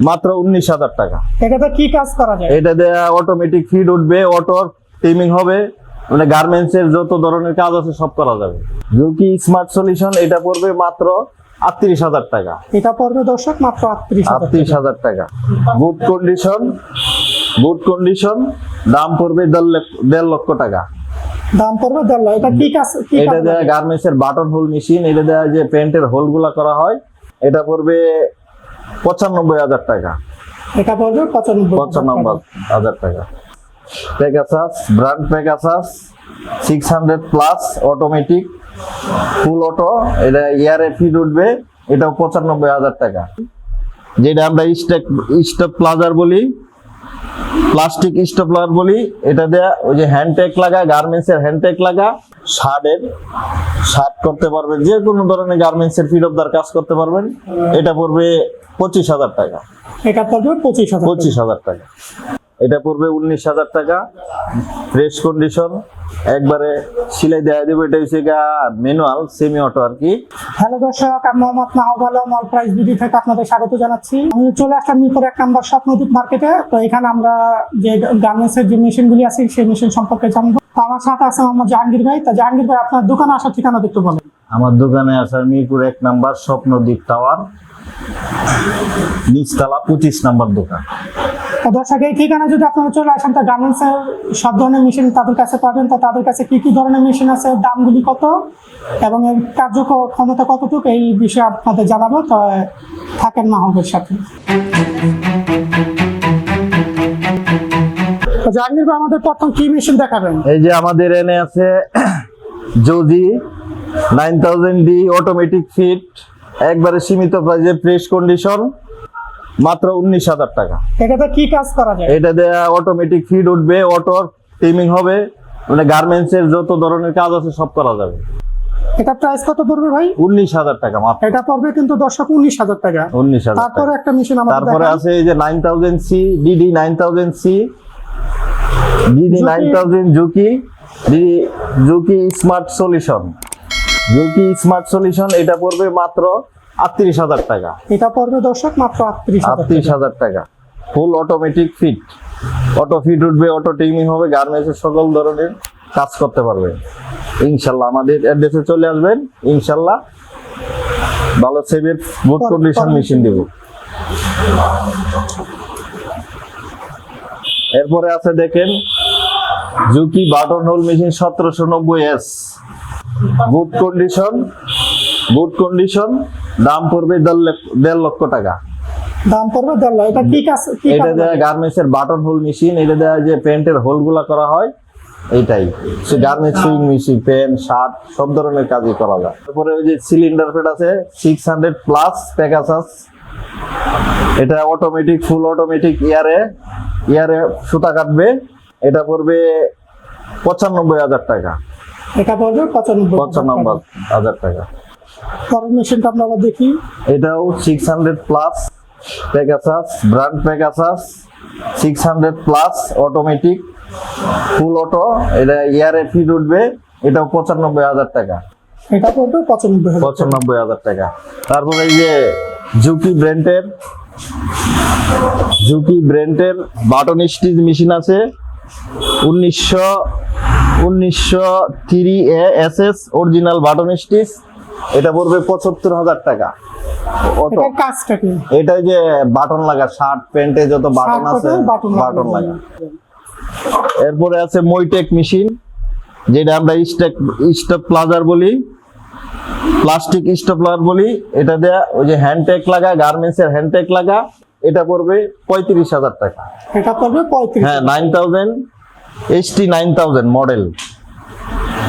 মাত্র উনিশ হাজার টাকা। এটাতে কি কাজ করা যায়? এটা দেয়া অটোমেটিক ফিড উঠবে অটো টিমিং হবে মানে গার্মেন্টস এর যত ধরনের কাজ আছে সব করা যাবে। জুকি স্মার্ট সলিউশন এটা পড়বে মাত্র আটত্রিশ হাজার টাকা। এটা পড়বে দর্শক মাত্র আটত্রিশ আটত্রিশ হাজার টাকা। গুড কন্ডিশন গুড কন্ডিশন দাম পড়বে দেড় লক্ষ- লক্ষ টাকা। দাম পড়বে দেড় লাখ এটা কি কাজ এটা দেয়া গার্মেন্টস এর বাটন হোল মেশিন এটা দেয়া যে প্যান্টের হোলগুলা করা হয় এটা পড়বে পঁচানব্বই হাজার টাকা। এটা পড়বে পঁচানব্বই পঁচানব্বই হাজার টাকা। Brand six hundred plus automatic full auto এটা ইয়ারে ফিড উঠবে এটাও পঁচানব্বই হাজার টাকা। যেটা আমরা স্টেক স্টপ প্লাজার বলি প্লাস্টিক স্টপলার বলি এটা দেয়া ওই যে হ্যান্ডটেক লাগা গার্মেন্টস এর হ্যান্ডটেক লাগা। শার্টের শার্ট করতে পারবেন যে কোনো ধরনের গার্মেন্টস এর ফিড অফ দার কাজ করতে পারবেন এটা পড়বে পঁচিশ হাজার টাকা। এটা পড়বে পঁচিশ হাজার পঁচিশ হাজার টাকা। এটা পড়বে উনিশ হাজার টাকা। ফ্রেশ কন্ডিশন একবারে সিলাই দেওয়া দেবো এটা হচ্ছে ম্যানুয়াল সেমি অটো আর কি। হ্যালো দর্শক আমি Mohammad Mahbub Alam all price BD থেকে আপনাদের স্বাগত জানাচ্ছি। আমি চলে আসলাম মিরপুর এক নাম্বার স্বপ্নদীপ মার্কেটে তো এখানে আমরা যে গার্মেন্টস এর যে মেশিনগুলি আছে সেই মেশিন সম্পর্কে জানব। তো আমার সাথে আছে মোহাম্মদ জাহাঙ্গীর ভাই। তো জাহাঙ্গীর ভাই আপনার দোকানে আসার ঠিকানা একটু বলেন। আমার দোকানে আসার মিরপুর এক নাম্বার স্বপ্নদ্বীপ টাওয়ার নিচতলা পঁচিশ নাম্বার দোকান। দর্শক এই ঠিকানা যদি আপনারা চলে আসেন, তো গার্মেন্টস এর সব ধরনের মেশিন তাদের কাছে পাবেন। তো তাদের কাছে কি কি ধরনের মেশিন আছে, দামগুলি কত, এবং এর কার্যকর ক্ষমতা কতটুকু, এই বিষয়ে আপনাদের জানাব। তো থাকেন মাহবুবের সাথে। জাহাঙ্গীর আমাদের প্রথম কি মেশিন দেখাবেন। এই যে আমাদের এনে আছে জোজি nine thousand D automatic fit একবারে সীমিত প্রাইজে ফ্রেশ কন্ডিশন মাত্র উনিশ হাজার টাকা। এটাতে কি কাজ করা যায়? এটা দেয়া অটোমেটিক ফিড উঠবে অটো টিমিং হবে মানে গার্মেন্টস এর যত ধরনের কাজ আছে সব করা যাবে। এটা প্রাইস কত পড়বে ভাই? উনিশ হাজার টাকা মাত্র। এটা পড়বে কিন্তু দর্শক উনিশ হাজার টাকা। উনিশ হাজার তারপরে একটা মেশিন আমাদের তারপরে আছে এই যে nine thousand C DD nine thousand C DD nine thousand Juki DD Juki smart solution Juki smart solution এটা পড়বে মাত্র আটত্রিশ হাজার টাকা। এটা পড়বে দর্শক মাত্র আটত্রিশ আটত্রিশ হাজার টাকা। Full automatic fit auto fit উঠবে অটো টিমিং হবে গার্মেন্টস এর সকল ধরনের কাজ করতে পারবে। ইনশাল্লাহ আমাদের অ্যাড্রেসে চলে আসবেন। ইনশাল্লাহ ভালো সেভের গুড কন্ডিশন মেশিন দিব। এরপরে আছে দেখেন জুকি বাটন হোল মেশিন সতেরোশো নব্বই S good condition good condition দাম পড়বে দেড় লক্ষ- লক্ষ টাকা। দাম পড়বে দেড় লাখ এটা কি কাজ এটা দেয়া গার্মেন্টস এর বাটন হোল মেশিন এটা দেয়া যে প্যান্টের হোলগুলা করা হয় এইটাই। সে garments sewing machine pant shirt সব ধরনের কাজই করা যায়। তারপরে ওই যে সিলিন্ডার ফেট আছে সিক্স হান্ড্রেড প্লাস প্যাকাসাস এটা অটোমেটিক ফুল অটোমেটিক ইয়ারে ইয়ারে সুতা কাটবে। এটা পড়বে পঁচানব্বই হাজার টাকা। এটা পড়বে পঁচানব্বই হাজার টাকা। পরের মেশিনটা আমরা আবার দেখি। এটাও six hundred plus brand Pegasus six hundred plus automatic full auto এটা ইয়ারে ফিড উঠবে এটাও পঁচানব্বই হাজার টাকা। এটা পড়বে পঁচানব্বই পঁচানব্বই হাজার টাকা। তারপরে এই যে জুকি ব্র্যান্ডের জুকি ব্র্যান্ডের বাটন স্টিচ মেশিন আছে উনিশশো উনিশশো three A S S original button stitch এটা পড়বে পঁচাত্তর হাজার টাকা। অটো। কাজটা কি এটা যে বাটন লাগা শার্ট প্যান্টে যত বাটন আছে বাটন বাটন লাগা। এরপরে আছে মইটেক মেশিন যেটা আমরা স্টেক স্টপ প্লাজার বলি প্লাস্টিক স্টপলার বলি। এটা দেয়া ওই যে হ্যান্ডটেক লাগা গার্মেন্টস এর হ্যান্ডটেক লাগা এটা পড়বে পঁয়ত্রিশ হাজার টাকা। এটা পড়বে পঁয়ত্রিশ হ্যাঁ nine thousand HT nine thousand model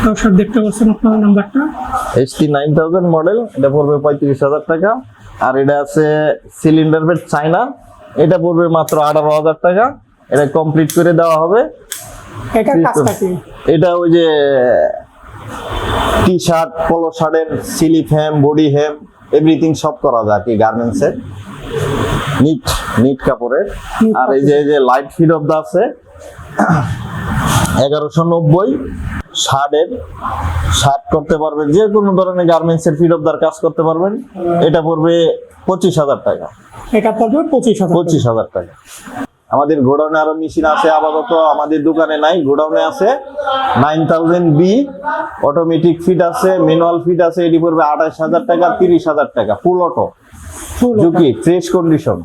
দর্শক দেখতে পাচ্ছেন আপনার নাম্বারটা। এইচটি নাইন থাউজেন্ড মডেল এটা পড়বে পঁয়ত্রিশ হাজার টাকা। আর এটা আছে সিলিন্ডার বেড চাইনা এটা পড়বে মাত্র আঠারো হাজার টাকা। এটা কমপ্লিট করে দেওয়া হবে। এটা ওই যে টি শার্ট পলো শার্টের সিলিপ হ্যাম বডি হ্যাম এভরিথিং সব করা যায় কি গার্মেন্টস এর। নিট নিট কাপড়ের। আর এই যে লাইট ফিড অফ দা আছে এগারোশো নব্বই। শার্টের শার্ট করতে পারবেন যে কোনো ধরনের গার্মেন্টস এর ফিট অফ কাজ করতে পারবেন এটা পড়বে পঁচিশ হাজার টাকা। এটা পড়বে পঁচিশ হাজার টাকা। পঁচিশ হাজার টাকা। আমাদের গোডাউনে আরও মেশিন আছে আপাতত আমাদের দোকানে নাই গোডাউনে আছে nine thousand B automatic fit আছে ম্যানুয়াল ফিট আছে এটি পড়বে আঠাশ হাজার টাকা তিরিশ হাজার টাকা full auto Juki fresh condition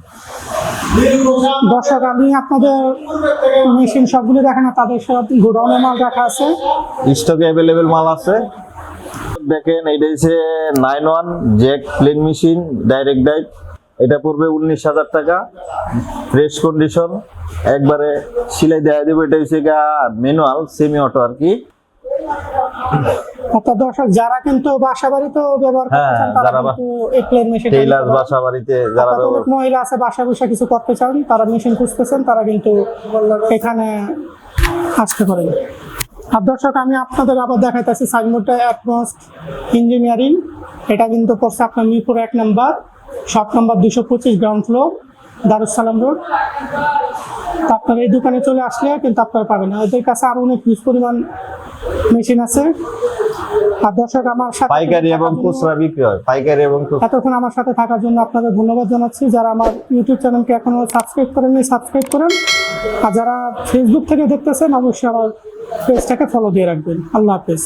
দর্শক, আমি আপনাদের মেশিন সবগুলো দেখেন তাদের সব গোডাউনে মাল রাখা আছে। স্টকে অ্যাভেলেবেল মাল আছে। দেখেন, এটা হচ্ছে nine one Jack plain machine direct drive এটা পড়বে উনিশ হাজার টাকা। ফ্রেশ কন্ডিশন একবারে সিলাই দেওয়া দেবো, এটা হচ্ছে ম্যানুয়াল সেমি অটো আর কি। অর্থাৎ দর্শক যারা কিন্তু বাসা বাড়িতেও ব্যবহার করতে হ্যাঁ, চান তারা কিন্তু এই প্লেন মেশিন টেইলার বাসা বাড়িতে যারা ব্যবহার মহিলা আছে বাসা বসে কিছু করতে চান তারা মেশিন খুঁজতেছেন তারা কিন্তু এখানে আসতে পারেন। আর দর্শক আমি আপনাদের আবার দেখাইতেছি সাইনবোর্ডটা অ্যাডভান্সড ইঞ্জিনিয়ারিং। এটা কিন্তু পড়ছে আপনার মিরপুর এক নাম্বার সাত নাম্বার দুশো পঁচিশ গ্রাউন্ড ফ্লোর। দারুসালাম রোড। তো আপনার এই দোকানে চলে আসলে কিন্তু আপনারা পাবেন। আর এদের কাছে আরও অনেক হিউজ পরিমাণ মেশিন আছে। আর দর্শক আমার সাথে পাইকারি এবং খুচরা বিক্রি হয়। পাইকারি এবং এতক্ষণ আমার সাথে থাকার জন্য আপনাদের ধন্যবাদ জানাচ্ছি। যারা আমার ইউটিউব চ্যানেলকে এখনও সাবস্ক্রাইব করেননি সাবস্ক্রাইব করেন। আর যারা ফেসবুক থেকে দেখতেছেন অবশ্যই আমার পেজটাকে ফলো দিয়ে রাখবেন। আল্লাহ হাফেজ।